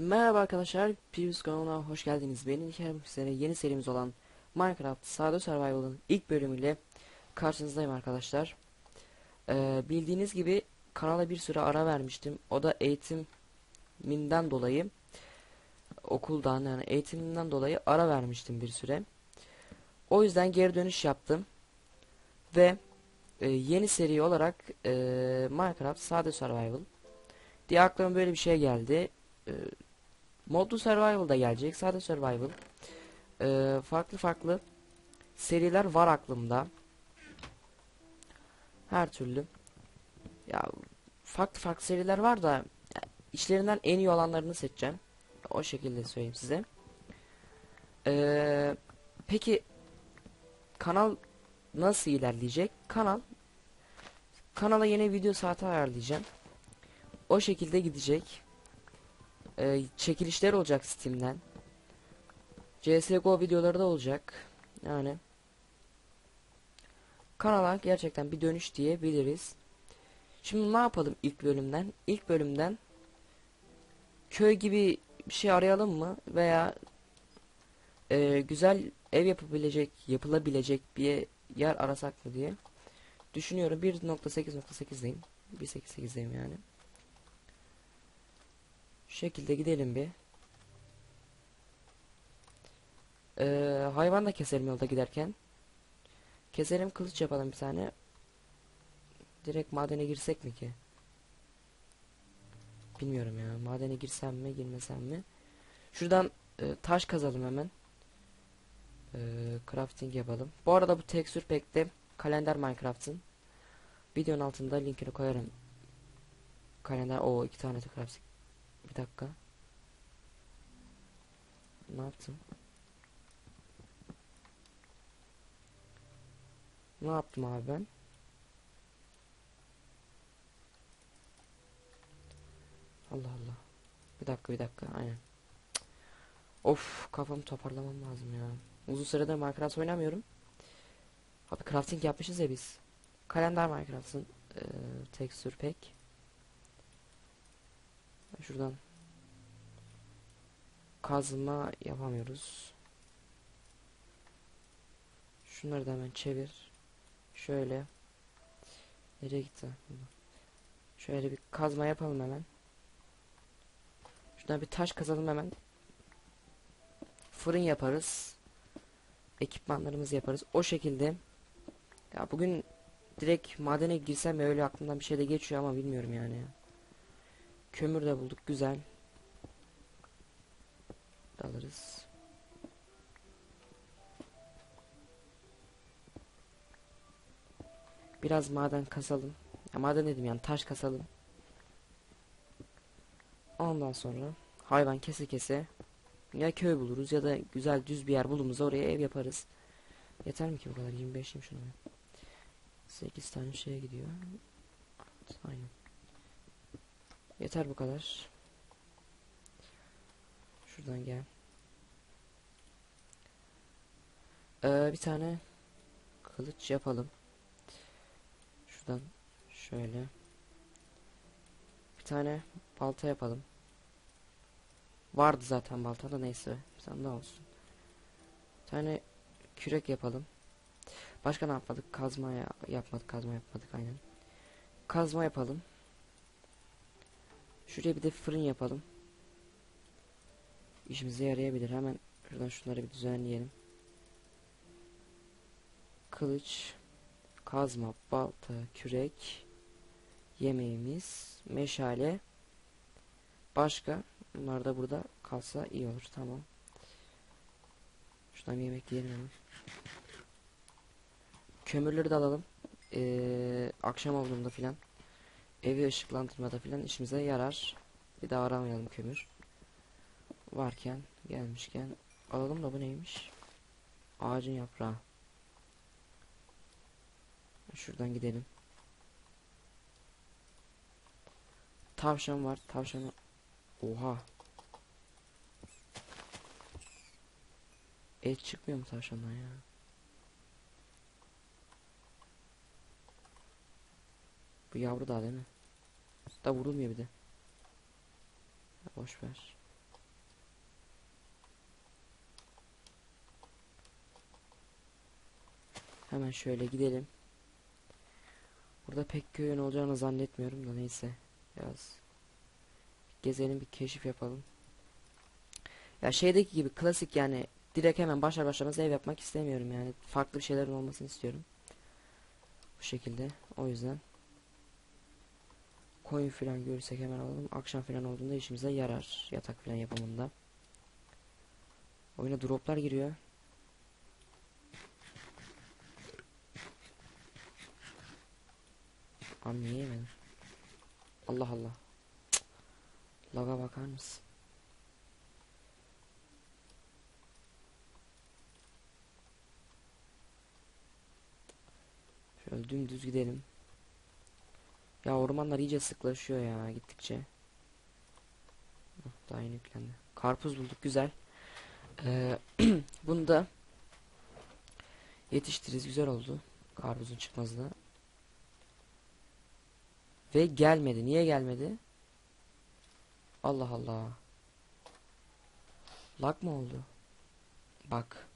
Merhaba arkadaşlar, Pius kanalına hoş geldiniz. Benim hikayem üzere yeni serimiz olan Minecraft Sado Survival'ın ilk bölümüyle karşınızdayım arkadaşlar. Ee, bildiğiniz gibi kanala bir süre ara vermiştim. O da eğitiminden dolayı, okuldan yani eğitimimden dolayı ara vermiştim bir süre. O yüzden geri dönüş yaptım. Ve e, yeni seri olarak e, Minecraft Sado Survival diye aklıma böyle bir şey geldi. E, Modlu Survival da gelecek. Sade Survival. Ee, farklı farklı seriler var aklımda. Her türlü. Ya farklı farklı seriler var da içlerinden en iyi olanlarını seçeceğim. O şekilde söyleyeyim size. Ee, peki kanal nasıl ilerleyecek? Kanal kanala yeni video saati ayarlayacağım. O şekilde gidecek e, çekilişler olacak Steam'den. CSGO videoları da olacak. Yani kanala gerçekten bir dönüş diyebiliriz. Şimdi ne yapalım ilk bölümden? İlk bölümden köy gibi bir şey arayalım mı veya e, güzel ev yapabilecek, yapılabilecek bir yer arasak mı diye düşünüyorum. 1.8.8'deyim. 1.8.8'deyim yani. Şu şekilde gidelim bir. Ee, hayvan da keselim yolda giderken. Keselim kılıç yapalım bir tane. Direkt madene girsek mi ki? Bilmiyorum ya. Madene girsem mi girmesem mi? Şuradan e, taş kazalım hemen. E, crafting yapalım. Bu arada bu texture pack'te kalender Minecraft'ın videonun altında linkini koyarım. Kalender o iki tane de crafting bir dakika. Ne yaptım? Ne yaptım abi ben? Allah Allah. Bir dakika bir dakika aynen. Of kafamı toparlamam lazım ya. Uzun süredir Minecraft oynamıyorum. Abi crafting yapmışız ya biz. Kalender Minecraft'ın e, texture pack. Şuradan kazma yapamıyoruz. Şunları da hemen çevir. Şöyle. Nereye gitti? Şöyle bir kazma yapalım hemen. Şuradan bir taş kazalım hemen. Fırın yaparız. Ekipmanlarımızı yaparız. O şekilde. Ya bugün direkt madene girsem ya öyle aklımdan bir şey de geçiyor ama bilmiyorum yani. Kömür de bulduk güzel. Alırız. Biraz maden kasalım. Ya maden dedim yani taş kasalım. Ondan sonra hayvan kese kese ya köy buluruz ya da güzel düz bir yer bulduğumuzda oraya ev yaparız. Yeter mi ki bu kadar? 25'im şunu. 8 tane şeye gidiyor. Aynen. Yeter bu kadar. Şuradan gel. Ee, bir tane kılıç yapalım. Şuradan şöyle. Bir tane balta yapalım. Vardı zaten balta da neyse. Bir tane daha olsun. Bir tane kürek yapalım. Başka ne yapmadık? Kazma ya yapmadık. Kazma yapmadık aynen. Kazma yapalım. Şuraya bir de fırın yapalım. İşimize yarayabilir. Hemen şuradan şunları bir düzenleyelim. Kılıç, kazma, balta, kürek, yemeğimiz, meşale. Başka? Bunlar da burada kalsa iyi olur. Tamam. Şuradan bir yemek yiyelim hemen. Kömürleri de alalım. Ee, akşam olduğunda filan evi ışıklandırmada filan işimize yarar. Bir daha aramayalım kömür. Varken gelmişken alalım da bu neymiş? Ağacın yaprağı. Şuradan gidelim. Tavşan var. Tavşanı Oha. Et çıkmıyor mu tavşandan ya? Bu yavru daha değil mi? Da vurulmuyor bir de. Boş ver. Hemen şöyle gidelim. Burada pek köyün olacağını zannetmiyorum da neyse. Biraz gezelim bir keşif yapalım. Ya şeydeki gibi klasik yani direkt hemen başlar başlamaz ev yapmak istemiyorum yani. Farklı bir şeylerin olmasını istiyorum. Bu şekilde. O yüzden koyun filan görürsek hemen alalım. Akşam filan olduğunda işimize yarar. Yatak filan yapımında. Oyuna droplar giriyor. Abi niye yemedim? Allah Allah. Cık. Laga bakar mısın? Şöyle dümdüz gidelim. Ya ormanlar iyice sıklaşıyor ya gittikçe. Daha yeni yüklendi. Karpuz bulduk güzel. Ee, bunu da yetiştiririz güzel oldu. Karpuzun çıkması. Ve gelmedi. Niye gelmedi? Allah Allah. Lag mı oldu? Bak.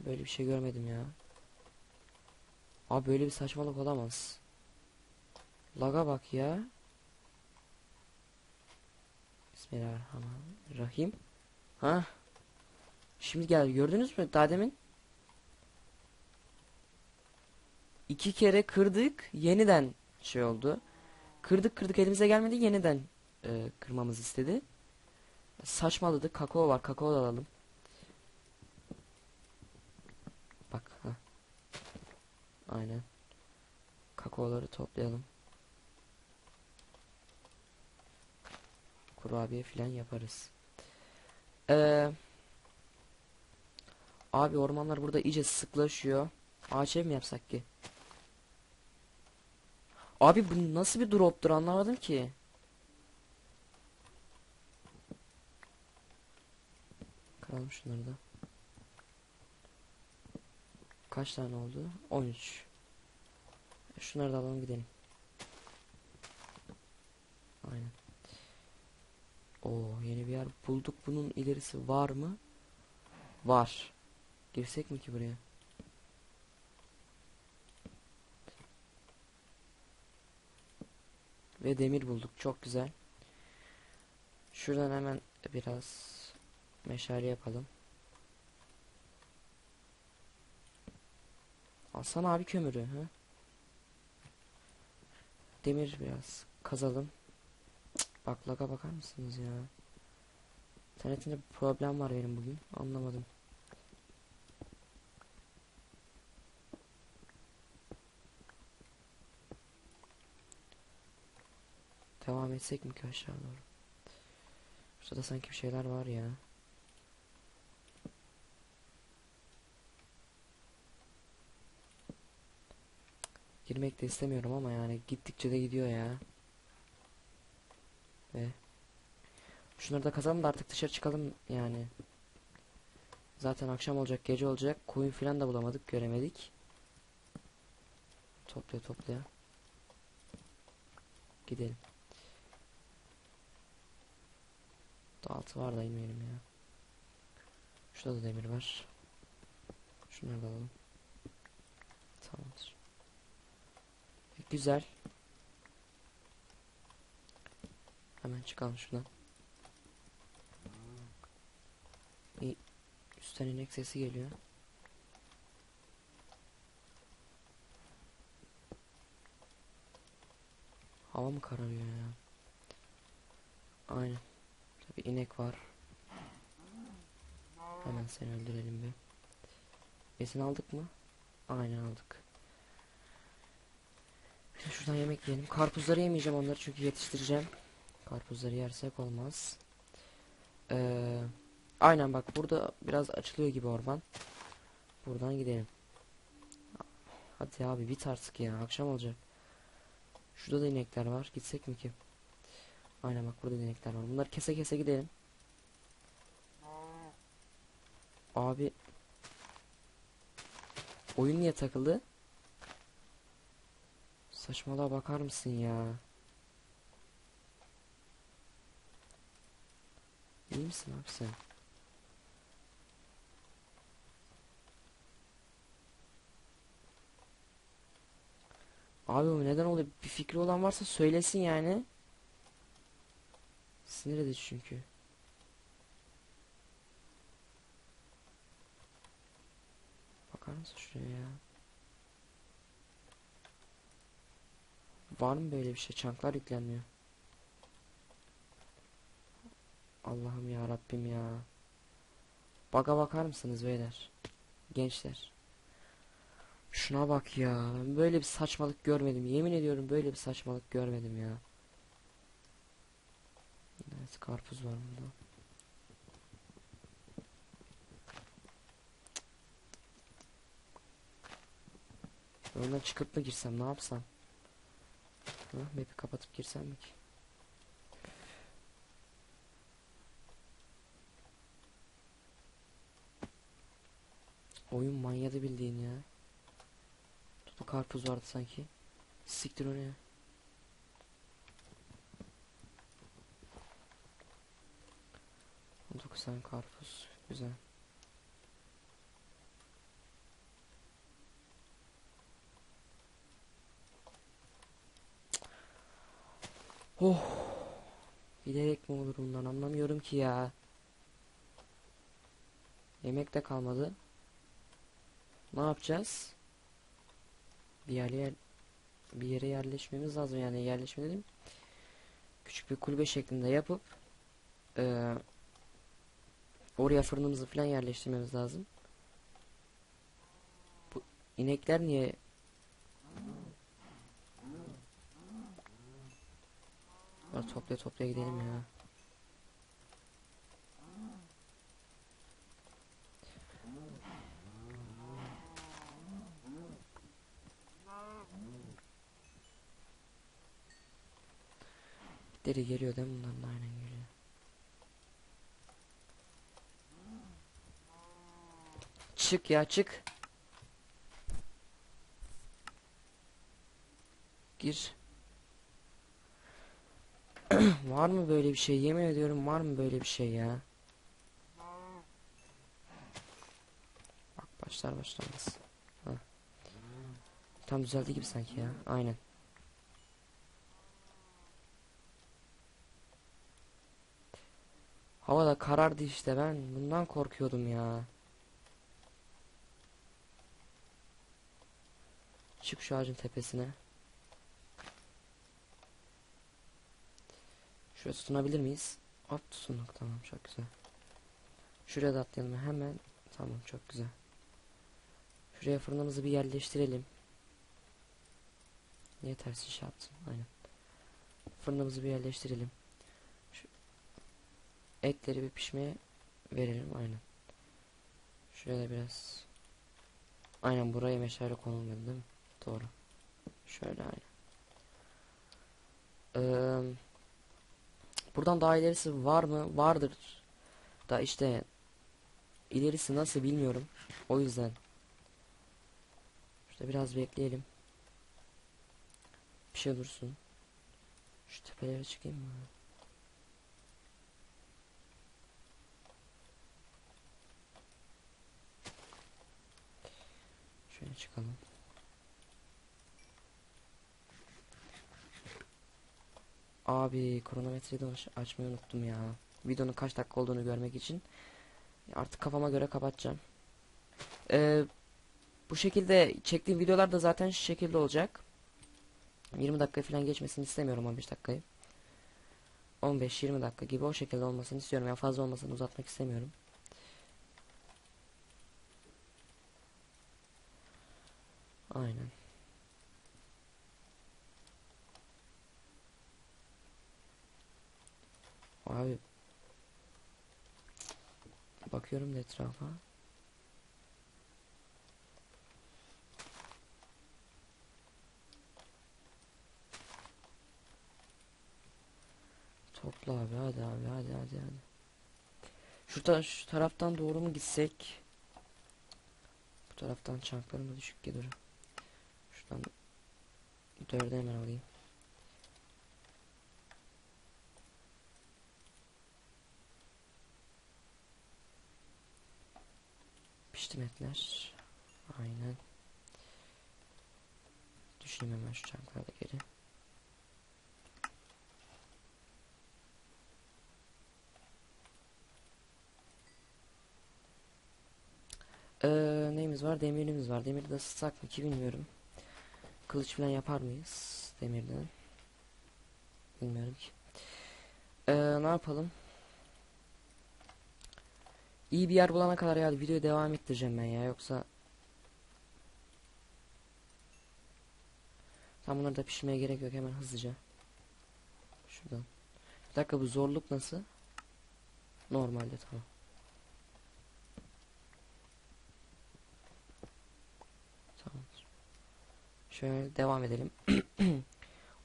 Böyle bir şey görmedim ya. Abi böyle bir saçmalık olamaz. Laga bak ya. Bismillahirrahmanirrahim. Ha? Şimdi geldi. Gördünüz mü? Daha demin iki kere kırdık. Yeniden şey oldu. Kırdık kırdık elimize gelmedi. Yeniden e, kırmamızı istedi. Saçmaladı. Kakao var. Kakao da alalım. Bak. Ha. Aynen. Kakaoları toplayalım. Kurabiye filan yaparız. Ee, abi ormanlar burada iyice sıklaşıyor. Ağaç ev mi yapsak ki? Abi bu nasıl bir droptur anlamadım ki. Kıralım şunları da. Kaç tane oldu? 13. Şunları da alalım gidelim. Aynen. Oo yeni bir yer bulduk. Bunun ilerisi var mı? Var. Girsek mi ki buraya? Ve demir bulduk. Çok güzel. Şuradan hemen biraz meşale yapalım. Alsana abi kömürü. Hı? Demir biraz kazalım. Bak laga bakar mısınız ya? İnternetimde bir problem var benim bugün. Anlamadım. Devam etsek mi ki aşağı doğru? Şurada sanki bir şeyler var ya. Girmek de istemiyorum ama yani gittikçe de gidiyor ya. Ve şunları da kazalım da artık dışarı çıkalım yani. Zaten akşam olacak, gece olacak. Koyun filan da bulamadık, göremedik. Toplaya toplaya. Gidelim. Altı var da inmeyelim ya. Şurada da demir var. Şunları da alalım. Tamamdır. Güzel. Hemen çıkalım şuradan. Bir üstten inek sesi geliyor. Hava mı kararıyor ya? Aynen. Tabi inek var. Hemen seni öldürelim bir. Besin aldık mı? Aynen aldık. Şuradan yemek yiyelim. Karpuzları yemeyeceğim onları çünkü yetiştireceğim. Karpuzları yersek olmaz. Ee, aynen bak burada biraz açılıyor gibi orman. Buradan gidelim. Hadi abi bit artık ya akşam olacak. Şurada da inekler var. Gitsek mi ki? Aynen bak burada da inekler var. Bunları kese kese gidelim. Abi oyun niye takıldı? Saçmalığa bakar mısın ya? İyi misin abi sen? Abi o neden oluyor? Bir fikri olan varsa söylesin yani. Sinir edici çünkü. Bakar mısın şuraya ya? Var mı böyle bir şey? Çanklar yüklenmiyor. Allah'ım ya Rabbim ya. Baga bakar mısınız beyler? Gençler. Şuna bak ya. Ben böyle bir saçmalık görmedim. Yemin ediyorum böyle bir saçmalık görmedim ya. Evet karpuz var burada. Ondan çıkıp mı girsem ne yapsam? Ha, map'i kapatıp girsem mi ki? Oyun manyadı bildiğin ya. Tutu karpuz vardı sanki. Siktir onu ya. Dokuz tane karpuz. Güzel. Oh. Bilerek mi olur bundan anlamıyorum ki ya. Yemek de kalmadı. Ne yapacağız? Bir yere yer, bir yere yerleşmemiz lazım yani yerleşme dedim. Küçük bir kulübe şeklinde yapıp eee, oraya fırınımızı falan yerleştirmemiz lazım. Bu inekler niye Var toplaya toplaya gidelim ya. Deri geliyor değil mi bundan da aynen geliyor. Çık ya çık. Gir. Var mı böyle bir şey? Yemin ediyorum var mı böyle bir şey ya? Bak başlar başlamaz. Tam düzeldi gibi sanki ya. Aynen. Hava da karardı işte ben bundan korkuyordum ya. Çık şu ağacın tepesine. Şuraya tutunabilir miyiz? Hop tutunduk tamam çok güzel. Şuraya da atlayalım hemen. Tamam çok güzel. Şuraya fırınımızı bir yerleştirelim. Niye ters iş yaptım? Aynen. Fırınımızı bir yerleştirelim. Etleri bir pişmeye verelim aynen. Da biraz. Aynen buraya meşale konulmadı değil mi? Doğru. Şöyle aynen. Eee Buradan daha ilerisi var mı? Vardır. Da işte ilerisi nasıl bilmiyorum. O yüzden. İşte biraz bekleyelim. Bir şey dursun. Şu tepelere çıkayım mı? Şöyle çıkalım. Abi kronometreyi de aç- açmayı unuttum ya. Videonun kaç dakika olduğunu görmek için. Artık kafama göre kapatacağım. Ee, bu şekilde çektiğim videolar da zaten şu şekilde olacak. 20 dakika falan geçmesini istemiyorum 15 dakikayı. 15-20 dakika gibi o şekilde olmasını istiyorum. Yani fazla olmasını uzatmak istemiyorum. Aynen. Abi bakıyorum da etrafa. Topla abi hadi abi hadi hadi hadi. Şurada şu taraftan doğru mu gitsek? Bu taraftan çanklarım da düşük gelir. Şuradan dörde hemen alayım. Piştim etler. Aynen. Düşüneyim hemen şu çanklarda geri. Ee, neyimiz var? Demirimiz var. Demiri de ısıtsak mı ki bilmiyorum. Kılıç falan yapar mıyız demirden? Bilmiyorum ki. Ee, ne yapalım? İyi bir yer bulana kadar ya videoyu devam ettireceğim ben ya yoksa Tam bunları da pişirmeye gerek yok hemen hızlıca. Şuradan. Bir dakika bu zorluk nasıl? Normalde tamam. Tamamdır. Şöyle devam edelim.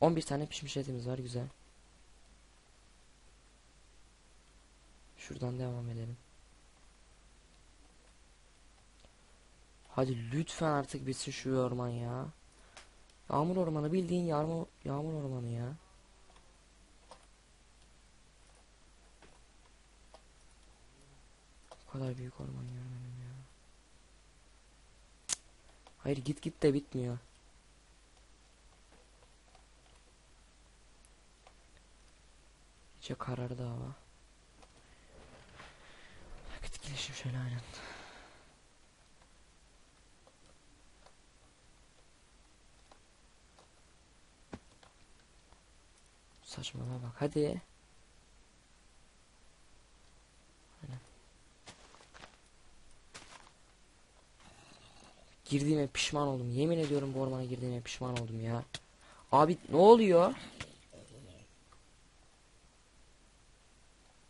11 tane pişmiş etimiz var güzel. Şuradan devam edelim. Hadi lütfen artık bitsin şu orman ya. Yağmur ormanı bildiğin yağmur yağmur ormanı ya. Bu kadar büyük orman görmedim ya. Hayır git git de bitmiyor. İyice karardı hava. Etkileşim şöyle aynen. Saçmalama bak hadi. Aynen. Girdiğime pişman oldum. Yemin ediyorum bu ormana girdiğime pişman oldum ya. Abi ne oluyor?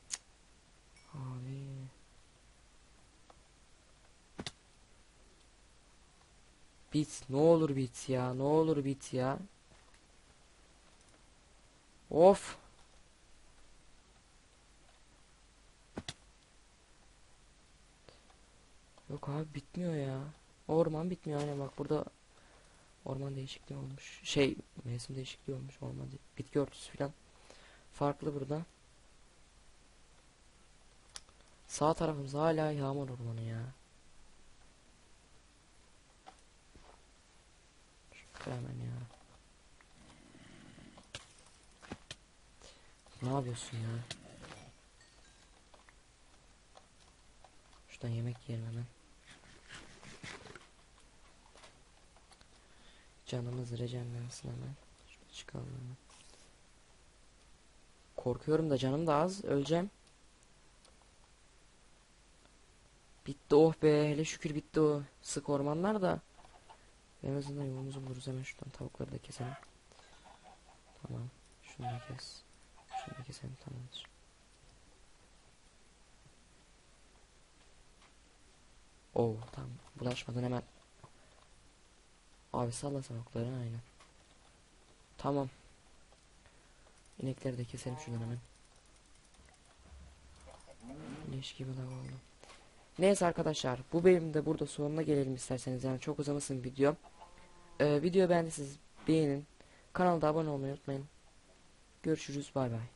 Cık. Abi. Bit ne olur bit ya ne olur bit ya. Of. Yok abi bitmiyor ya. Orman bitmiyor aynen bak burada orman değişikliği olmuş. Şey mevsim değişikliği olmuş orman değil. Bitki örtüsü falan farklı burada. Sağ tarafımız hala yağmur ormanı ya. Hemen ya. Ne yapıyorsun ya? Şuradan yemek yiyelim hemen. Canımız rejenlensin hemen. Şurada çıkalım hemen. Korkuyorum da canım da az. Öleceğim. Bitti oh be. Hele şükür bitti o sık ormanlar da. En azından yolumuzu buluruz hemen şuradan tavukları da keselim. Tamam. Şunu da kes. Şunu da keselim tamamdır. Oo tamam. Bulaşmadan hemen. Abi sallasana okları aynen. Tamam. İnekleri de keselim şuradan hemen. Leş gibi lav oldu. Neyse arkadaşlar bu bölümde burada sonuna gelelim isterseniz yani çok uzamasın video. Ee, video beğendiyseniz beğenin. Kanalda abone olmayı unutmayın. Görüşürüz bay bay.